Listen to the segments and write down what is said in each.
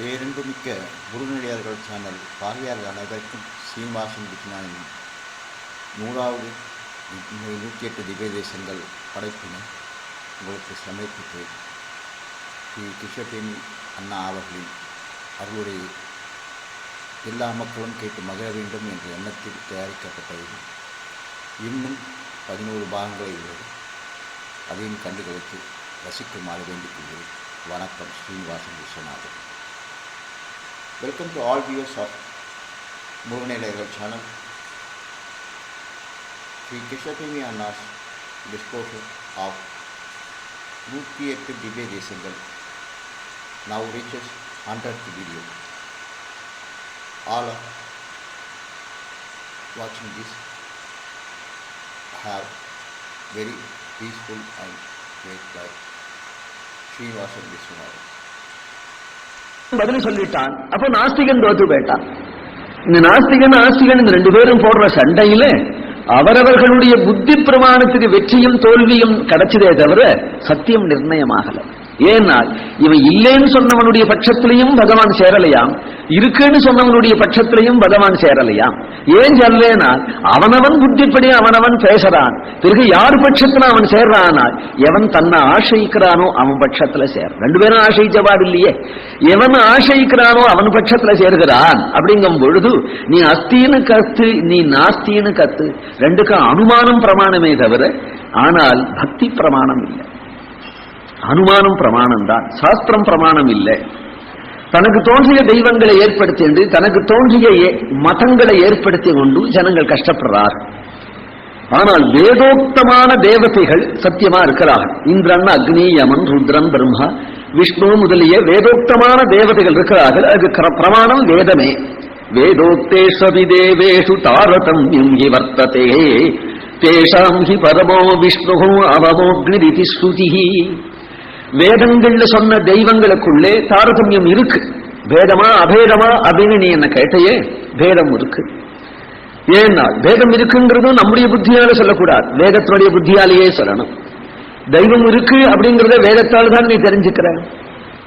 பேரன்புமிக்க குருநிலையார்கள் channel பார்வையாளர் அனைவருக்கும் சீனிவாசன் விஜயநாதன் நூறாவது நூற்றி எட்டு திவ்ய தேசங்கள் படைப்பினை உங்களுக்கு சமர்ப்பித்தேன் ஸ்ரீ கிருஷ்ணபேமி அண்ணா அவர்களின் அருளுடைய எல்லா மக்களும் கேட்டு மகிழ வேண்டும் என்ற எண்ணத்தில் தயாரிக்கப்பட்டது. இன்னும் பதினோரு பாகங்களை உள்ளது. அதையும் கண்டுகளுக்கு ரசிக்குமாறு வேண்டிக் கொள்கிறேன். வணக்கம் Srinivasan Viswanathan. Welcome to all viewers of Murunai Legal channel. Sri Krishna Devi Anna's disclosure of 108 Divya single now reaches 100 videos. All of watching this have very peaceful and great life. She was a Viswanathan. பதில் சொல்லிட்டான். அப்ப நாஸ்திகன் தோத்து போயிட்டான். இந்த நாஸ்திகன் ஆஸ்திகன் இந்த ரெண்டு பேரும் போடுற சண்டையில அவரவர்களுடைய புத்தி பிரமாணத்துக்கு வெற்றியும் தோல்வியும் கிடைச்சதே தவிர சத்தியம் நிர்ணயமாகலை. ஏன்னா இவன் இல்லைன்னு சொன்னவனுடைய பட்சத்திலையும் பகவான் சேரலையாம். இருக்குன்னு சொன்னவனுடைய பட்சத்திலையும் பகவான் சேரலையாம். ஏன் சொல்லலேனா அவனவன் புத்திப்படி அவனவன் பேசுறான். பிறகு யார் பட்சத்துல அவன் சேர்றானால் எவன் தன்னை ஆசைக்கிறானோ அவன் பட்சத்துல சேர். ரெண்டு பேரும் ஆசைச்சபாடு இல்லையே. எவன் ஆசைக்கிறானோ அவன் பட்சத்துல சேர்கிறான். அப்படிங்கும் பொழுது நீ அஸ்தின்னு கத்து நீ நாஸ்தின்னு கத்து ரெண்டுக்கும் அனுமானம் பிரமாணமே தவிர ஆனால் பக்தி பிரமாணம் இல்லை. அனுமானம் பிரமாணம் தான் சாஸ்திரம் பிரமாணம் இல்லை தனக்கு தோன்றிய தெய்வங்களை ஏற்படுத்தி தனக்கு தோன்றிய ஏ- மதங்களை ஏற்படுத்தி கொண்டு ஜனங்கள் கஷ்டப்படுறார். ஆனால் வேதோக்தமான தேவதைகள் சத்தியமா இருக்கிறார்கள். இந்திரன் அக்னி யமன் ருத்ரன் பிரம்மா விஷ்ணு முதலிய வேதோக்தமான தேவதைகள் இருக்கிறார்கள். அதுக்கு பிரமாணம் வேதமே. வேதோக்தேஷபி தேவேஷு தாரதம் ஹி வர்த்ததே. தேஷாம் ஹி பரமோ விஷ்ணு அவமோக்னிரிதி ஸ்ருதி வேதங்கள்ல சொன்ன தெய்வங்களுக்குள்ளே தாரதமியம் இருக்கு. வேதமா அபேதமா அப்படின்னு நீ என்ன கேட்டையே வேதம் இருக்கு. ஏன்னா வேதம் இருக்குங்கிறதும் நம்முடைய புத்தியால சொல்லக்கூடாது. வேதத்தினுடைய புத்தியாலேயே சொல்லணும். தெய்வம் இருக்கு அப்படிங்கறத வேதத்தால் தான் நீ தெரிஞ்சுக்கிற.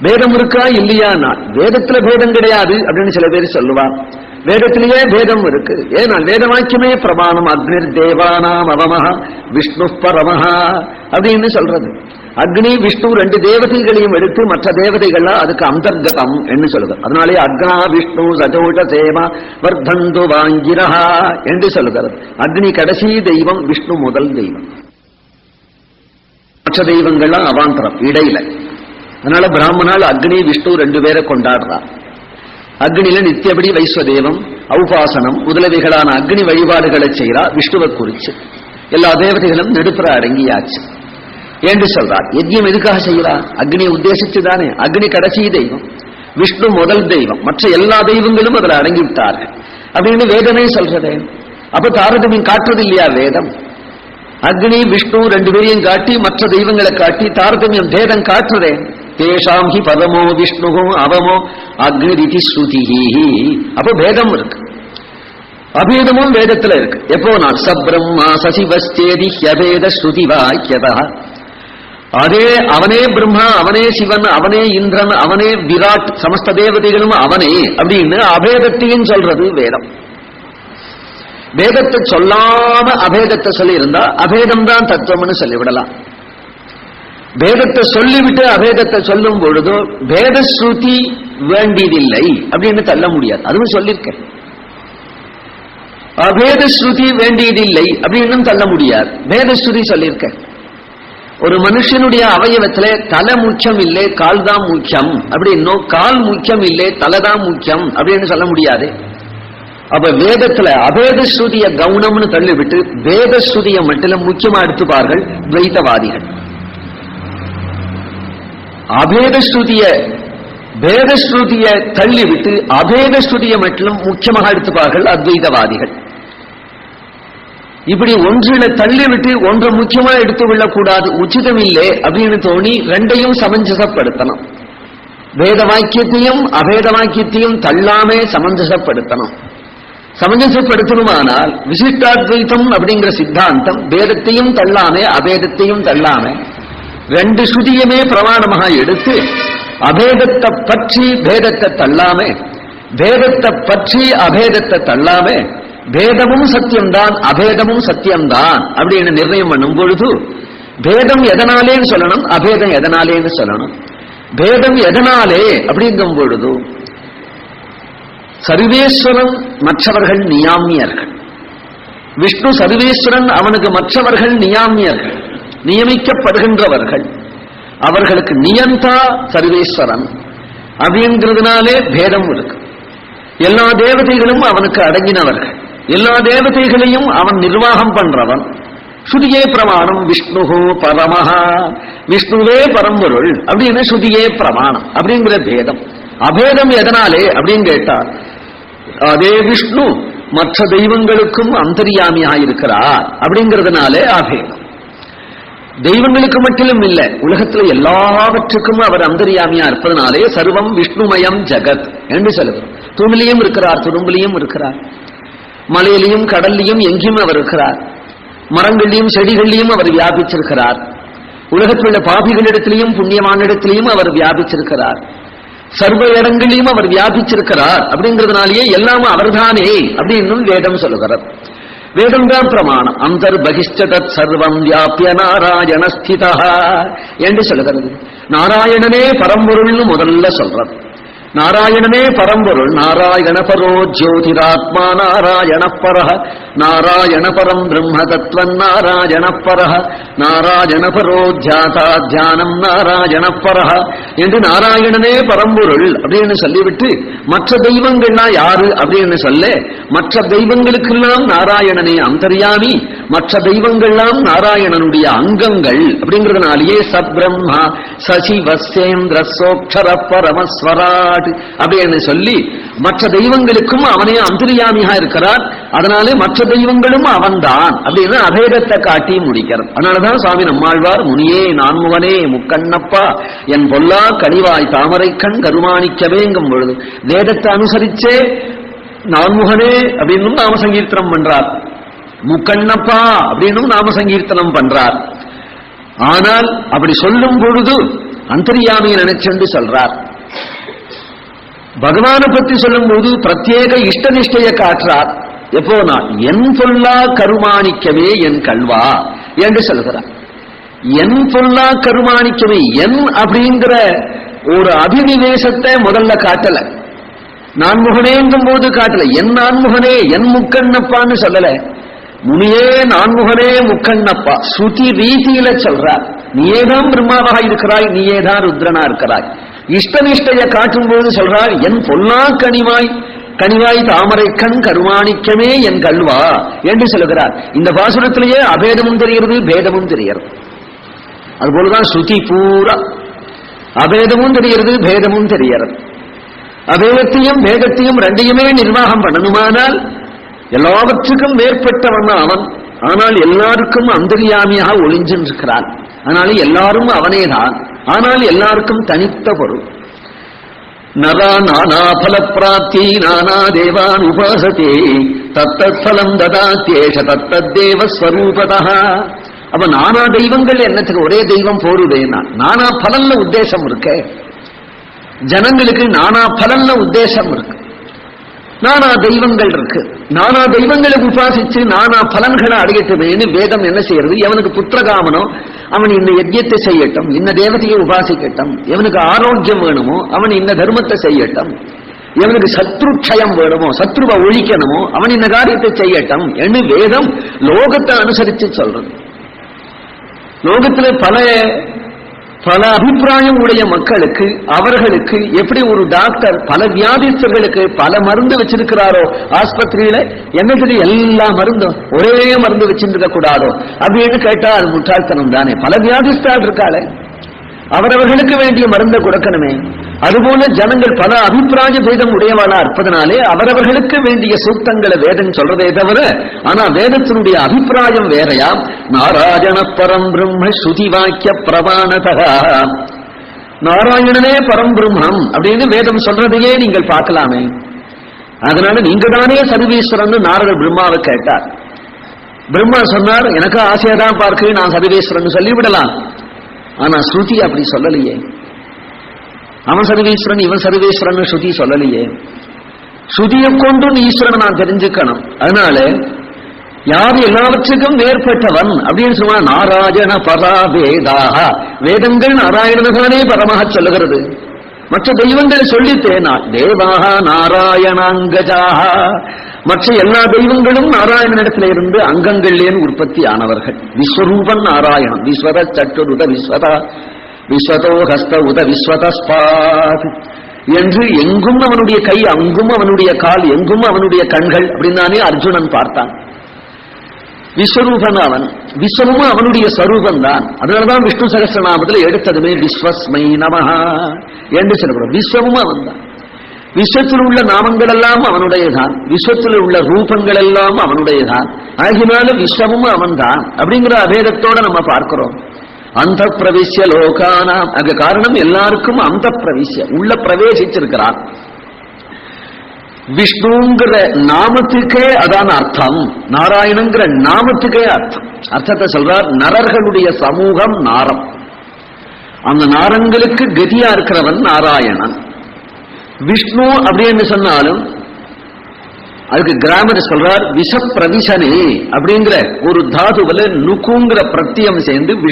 வேதம் இருக்கா நான்? வேதத்துல பேதம் கிடையாது அப்படின்னு சில பேர் சொல்லுவான் வேதத்திலேயே பேதம் இருக்கு. ஏன்னா வேதவாக்கியமே பிரமாணம். அக்னிர் தேவானாம் அவமஹா விஷ்ணு பரமஹா அப்படின்னு சொல்றது. அக்னி விஷ்ணு ரெண்டு தேவதைகளையும் எடுத்து மற்ற தேவதைகள்லாம் அதுக்கு அந்தர்கதம் என்று சொல்லுது. அதனாலே அக்னா விஷ்ணு சஜோட சேமா வர்தந்து வாங்கிரஹா என்று சொல்லுகிறது. அக்னி கடைசி தெய்வம் விஷ்ணு முதல் தெய்வம். மற்ற தெய்வங்கள்லாம் அவாந்தரம் இடையில. அதனால பிராமணால் அக்னி விஷ்ணு ரெண்டு பேரை கொண்டாடுறார் அக்னியில நித்தியபடி வைஸ்வதேவம் ஔபாசனம் முதலவைகளான அக்னி வழிபாடுகளை செய்கிறா விஷ்ணுவை குறிச்சு. எல்லா தேவதைகளும் நெடுப்புற அடங்கியாச்சு. என்று சொல்றார். யஜ்யம் எதுக்காக செய்கிறா அக்னியை உத்தேசிச்சுதானே அக்னி கடைசி தெய்வம். விஷ்ணு முதல் தெய்வம். மற்ற எல்லா தெய்வங்களும் அதில் அடங்கி விட்டார்கள் அப்படின்னு வேதமே சொல்றதே. அப்ப தாரதமியம் காட்டுறது இல்லையா வேதம்? அக்னி விஷ்ணு ரெண்டு பேரையும் காட்டி மற்ற தெய்வங்களை காட்டி தாரதமியம் பேதம் காட்டுறதே. தேஷாம் ஹி பதமோ விஷ்ணுகோ அவமோ அக்னிரிதி ஸ்ருதிஹி அப்ப பேதம் இருக்கு. அபேதமும் வேதத்துல இருக்கு. எப்போ நான் சப்ரம்மா சசிவஸ்தேதி ஹியபேத ஸ்ருதி வாக்கியதா. அதே அவனே பிரம்மா அவனே சிவன் அவனே இந்திரன் அவனே விராட் சமஸ்த தேவதைகளும் அவனே அப்படின்னு அபேதத்தையும் சொல்றது வேதம். வேதத்தை சொல்லாம அபேதத்தை சொல்லி இருந்தா அபேதம் தான் தத்துவம்னு சொல்லிவிடலாம். வேதத்தை சொல்லிவிட்டு அபேதத்தை சொல்லும் பொழுதோ வேத ஸ்ருதி வேண்டியதில்லை அப்படின்னு தள்ள முடியாது. அதுவும் சொல்லியிருக்கேன். அபேத ஸ்ருதி வேண்டியதில்லை அப்படின்னு தள்ள முடியாது. வேதஸ்ருதி சொல்லியிருக்கேன். ஒரு மனுஷனுடைய அவயவத்துல தலை முக்கியம் இல்லை கால் தான் முக்கியம் அப்படின்னும் கால் முக்கியம் இல்லை தலை தான் முக்கியம் அப்படின்னு சொல்ல முடியாது. அப்ப வேதத்துல அபேத ஸ்ருதிய கவுனம்னு தள்ளிவிட்டு வேத ஸ்ருதியை மட்டும் முக்கியமா எடுத்துப்பார்கள் துவைத்தவாதிகள். அபேத ஸ்ருதிய வேத ஸ்ருதிய தள்ளிவிட்டு அபேத ஸ்ருதியை மட்டும் முக்கியமாக எடுத்துப்பார்கள் அத்வைதவாதிகள் இப்படி ஒன்றில தள்ளிவிட்டு ஒன்றை முக்கியமா எடுத்து கூடாது உச்சிதம் இல்லை அப்படின்னு தோணி ரெண்டையும் சமஞ்சசப்படுத்தணும். வேத வாக்கியத்தையும் அபேத வாக்கியத்தையும் தள்ளாமே சமஞ்சசப்படுத்தணும். சமஞ்சசப்படுத்தணுமானால் விசிஷ்டாத்வைத்தம் அப்படிங்கிற சித்தாந்தம் வேதத்தையும் தள்ளாமே அபேதத்தையும் தள்ளாமே ரெண்டு ஸ்ருதியுமே பிரமாணமாக எடுத்து அபேதத்தை பற்றி பேதத்தை தள்ளாமே பேதத்தை பற்றி அபேதத்தை தள்ளாமே பேதமும் சத்தியம்தான் அபேதமும் சத்தியம்தான் அப்படின்னு நிர்ணயம் பண்ணும் பொழுது பேதம் எதனாலேன்னு சொல்லணும் அபேதம் எதனாலேன்னு சொல்லணும். பேதம் எதனாலே அப்படிங்கும் பொழுது சர்வேஸ்வரன் மற்றவர்கள் நியாமியர்கள். விஷ்ணு சர்வேஸ்வரன் அவனுக்கு மற்றவர்கள் நியாமியர்கள் நியமிக்கப்படுகின்றவர்கள். அவர்களுக்கு நியந்தா சர்வேஸ்வரன் அப்படிங்கிறதுனாலே பேதம் இருக்கு. எல்லா தேவதைகளும் அவனுக்கு அடங்கினவர்கள். எல்லா தேவதைகளையும் அவன் நிர்வாகம் பண்றவன். ஸ்ருதியே பிரமாணம் விஷ்ணு பரமஹா. விஷ்ணுவே பரம்பொருள் அப்படின்னு ஸ்ருதியே பிரமாணம் அப்படிங்கிற பேதம். அபேதம் எதனாலே அப்படின்னு கேட்டா அதே விஷ்ணு மற்ற தெய்வங்களுக்கும் அந்தரியாமியா இருக்கிறார் அப்படிங்கிறதுனாலே அபேதம். தெய்வங்களுக்கு மட்டிலும் இல்ல உலகத்துல எல்லாவற்றுக்கும் அவர் அந்தரியாமியா இருப்பதனாலே சர்வம் விஷ்ணுமயம் ஜகத் என்று சொல்லுகிறோம் தூணிலையும் இருக்கிறார் துரும்பிலையும் இருக்கிறார். மலையிலையும் கடல்லையும் எங்கேயும் அவர் இருக்கிறார். மரங்கள்லையும் செடிகள்லையும் அவர் வியாபிச்சிருக்கிறார். உலகத்தில் உள்ள பாபிகளிடத்திலையும் புண்ணியமானிடத்திலையும் அவர் வியாபிச்சிருக்கிறார். சர்வ இடங்களிலும் அவர் வியாபிச்சிருக்கிறார். அப்படிங்கிறதுனாலேயே எல்லாமே அவர்தானே அப்படின்னு வேதம் சொல்லுகிறார் வேதம் தான் பிரமாணம். அந்தர் பகிஷ்டத் சர்வம் வியாபிய நாராயண ஸ்திதா என்று சொல்லுகிறது. நாராயணனே பரம்பொருள்னு முதல்ல சொல்றது. நாராயணனே பரம்பொருள். நாராயண பரோ ஜோதிராத்மா நாராயண பரஹ. நாராயண பரம் பிரம்ம தத்வன் நாராயண பரஹ. நாராயண பரோ தியாதா தியானம் நாராயண பரஹ என்று நாராயணனே பரம்பொருள் அப்படின்னு சொல்லிவிட்டு மற்ற தெய்வங்கள்னா யாரு அப்படின்னு சொல்ல மற்ற தெய்வங்களுக்கெல்லாம் நாராயணனே அந்தரியாமி மற்ற தெய்வங்கள்லாம் நாராயணனுடைய அங்கங்கள் அப்படிங்கிறதுனாலேயே சத்பிரம்மா சசி வசேந்திர சோக்ஷர பரமஸ்வராட் அப்படின்னு சொல்லி மற்ற தெய்வங்களுக்கும் அவனே அந்தரியாமியா இருக்கிறார். அதனாலே மற்ற தெய்வங்களும் அவன்தான். அப்படின்னு அபேதத்தை காட்டி முடிக்கிறார் அதனாலதான் சுவாமி நம்மாழ்வார் முனியே நான்முகனே முக்கண்ணப்பா என் பொல்லா கனிவாய் தாமரை கண் கருமாணிக்கவேங்கும் பொழுது. வேதத்தை அனுசரிச்சே நான்முகனே அப்படின்னு நாம சங்கீர்த்தனம் பண்றார். முக்கண்ணப்பா அப்படின்னும் நாம சங்கீர்த்தனம் பண்றார். ஆனால் அப்படி சொல்லும் பொழுது அந்தரியாமியை நினைச்சென்று சொல்றார். பகவானை பற்றி சொல்லும் போது பிரத்யேக இஷ்டநிஷ்டையை காட்டுறார். எப்போ நான் என் சொல்லா கருமாணிக்கமே என் கல்வா என்று சொல்கிறார். என் சொல்லா கருமாணிக்கமே என் அப்படிங்கிற ஒரு அபிநிவேசத்தை முதல்ல காட்டல. நான்முகனேங்கும் போது காட்டல. என் நான்முகனே என் முக்கண்ணப்பான்னு சொல்லல. முனியே நான்முகனே முக்கண்ணப்பா. ஸ்ருதி ரீதியில சொல்றார். நீயேதான் பிரம்மாவாக இருக்கிறாய் நீயேதான் ருத்ரனா இருக்கிறாய். இஷ்டனிஷ்டையை காட்டும்போது சொல்றார் என் பொல்லா கனிவாய் கனிவாய் தாமரை கண் கருமாணிக்கமே என் கல்வா என்று சொல்லுகிறார். இந்த பாசுரத்திலேயே அபேதமும் தெரிகிறது பேதமும் தெரிகிறது. அதுபோலதான் ஸ்ருதி பூரா. அபேதமும் தெரிகிறது பேதமும் தெரிகிறது. அபேதத்தையும் பேதத்தையும் ரெண்டையுமே நிர்வாகம் பண்ணணுமானால் எல்லாவற்றுக்கும் மேற்பட்டவன் அவன். ஆனால் எல்லாருக்கும் அந்தரியாமியாக ஒளிஞ்சின்றிருக்கிறான். ஆனால் எல்லாரும் அவனேதான். ஆனால் எல்லாருக்கும் தனித்த பொருள். நரா நானா பல பிராப்தி நானா தேவான் உபாசத்தே தத்தத் பலம் ததாத்தேஷ தத்தத் தேவ ஸ்வரூபதா அப்ப நானா தெய்வங்கள் என்னத்துக்கு ஒரே தெய்வம் போருதேனா நானா பலன்ல உத்தேசம் இருக்கே. ஜனங்களுக்கு நானா பலன்ல உத்தேசம் இருக்கு. நானா தெய்வங்கள் இருக்கு. நானா தெய்வங்களை உபாசிச்சு நானா பலன்களை அடையட்டுமேனு வேதம் என்ன செய்யறது? எவனுக்கு புத்திரகாமனோ அவன் இந்த யஜ்யத்தை செய்யட்டும் இந்த தேவதையை உபாசிக்கட்டும் எவனுக்கு ஆரோக்கியம் வேணுமோ அவன் இந்த தர்மத்தை செய்யட்டும். எவனுக்கு சத்ருட்சயம் வேணுமோ சத்ருவை ஒழிக்கணுமோ அவன் இந்த காரியத்தை செய்யட்டும் என்று வேதம் லோகத்தை அனுசரிச்சு சொல்றது. லோகத்துல பல பல அபிப்பிராயம் உடைய மக்களுக்கு அவர்களுக்கு எப்படி ஒரு டாக்டர் பல வியாதிஸ்தர்களுக்கு பல மருந்து வச்சிருக்கிறாரோ ஆஸ்பத்திரியில என்னது எல்லா மருந்தும் ஒரே மருந்து வச்சிருக்க கூடாதோ அப்படின்னு கேட்டா அது முட்டாள்தனம் தானே பல வியாதிஸ்தால் இருக்காளே. அவரவர்களுக்கு வேண்டிய மருந்தை கொடுக்கணுமே. அதுபோல ஜனங்கள் பல அபிப்பிராய பேதம் உடையவளா இருப்பதனாலே அவரவர்களுக்கு வேண்டிய சூக்தங்களை வேதம் சொல்றதே தவிர ஆனா வேதத்தினுடைய அபிப்பிராயம் வேறையா? நாராயண பரம் பிரம்ம ஸ்ருதி வாக்கிய பிரமாணதா நாராயணனே பரம் பிரம்மம் அப்படின்னு வேதம் சொல்றதையே நீங்கள் பார்க்கலாமே. அதனால நீங்க தானே சர்வீஸ்வரன் நாரதர் பிரம்மாவை கேட்டார். பிரம்மா சொன்னார் எனக்கு ஆசையா தான் பார்க்க நான் சர்வேஸ்வரன் சொல்லிவிடலாம். ஆனா ஸ்ருதி அப்படி சொல்லலையே. அவன் சர்வேஸ்வரன் இவன் சர்வேஸ்வரன் ஸ்ருதி சொல்லலையே. ஸ்ருதியை கொண்டு நீ ஈஸ்வரனை நான் தெரிஞ்சுக்கணும். அதனால யார் எல்லாவற்றுக்கும் மேற்பட்டவன் அப்படின்னு சொன்னா நாராயண பரா வேதாக வேதங்கள் நாராயணனதானே பரமாக சொல்லுகிறது. மற்ற தெய்வங்களை சொல்லித்தேனா தேவாக நாராயணாங்கஜாக மற்ற எல்லா தெய்வங்களும் நாராயணனிடத்துல இருந்து அங்கங்கள்லேன்னு உற்பத்தி ஆனவர்கள். விஸ்வரூபன் நாராயணன். விஸ்வத சட்டுருத விஸ்வதா. விஸ்வதோ ஹஸ்த உத விஸ்வதஸ்பாத். என்று எங்கும் அவனுடைய கை அங்கும் அவனுடைய கால் எங்கும் அவனுடைய கண்கள் அப்படின்னானே அர்ஜுனன் பார்த்தான். விஸ்வரூபன் அவன். விஸ்வமும் அவனுடைய ஸ்வரூபம் தான். அதனாலதான் விஷ்ணு சகசிரநாமத்தில் எடுத்ததுமே விஸ்வஸ்மை நமஹா. என்று சொல்லப்படும். விஸ்வமும் அவன் தான். விஸ்வத்தில் உள்ள நாமங்கள் எல்லாம் அவனுடையதான். விஸ்வத்தில் உள்ள ரூபங்கள் எல்லாம் அவனுடையதான். ஆகினாலும் விஸ்வமும் அவன்தான் அப்படிங்கிற அபேதத்தோட நம்ம பார்க்கிறோம். அந்த பிரவேசிய லோகானாம். அங்க காரணம் எல்லாருக்கும் அந்த பிரவேசிய உள்ள பிரவேசிச்சிருக்கிறான் விஷ்ணுங்கிற நாமத்துக்கே அதான் அர்த்தம். நாராயணங்கிற நாமத்துக்கே அர்த்தம். அர்த்தத்தை சொல்றார் நரர்களுடைய சமூகம் நாரம். அந்த நாரங்களுக்கு கதியா இருக்கிறவன் நாராயணன். விஷ்ணு அப்படின்னு சொன்னாலும் அதுக்கு கிராமர் சொல்றார் விஷ பிரவிசனே அப்படிங்கிற ஒரு தாதுவில நுக்குங்கிற பிரத்தியம் சேர்ந்து விஷ்ணு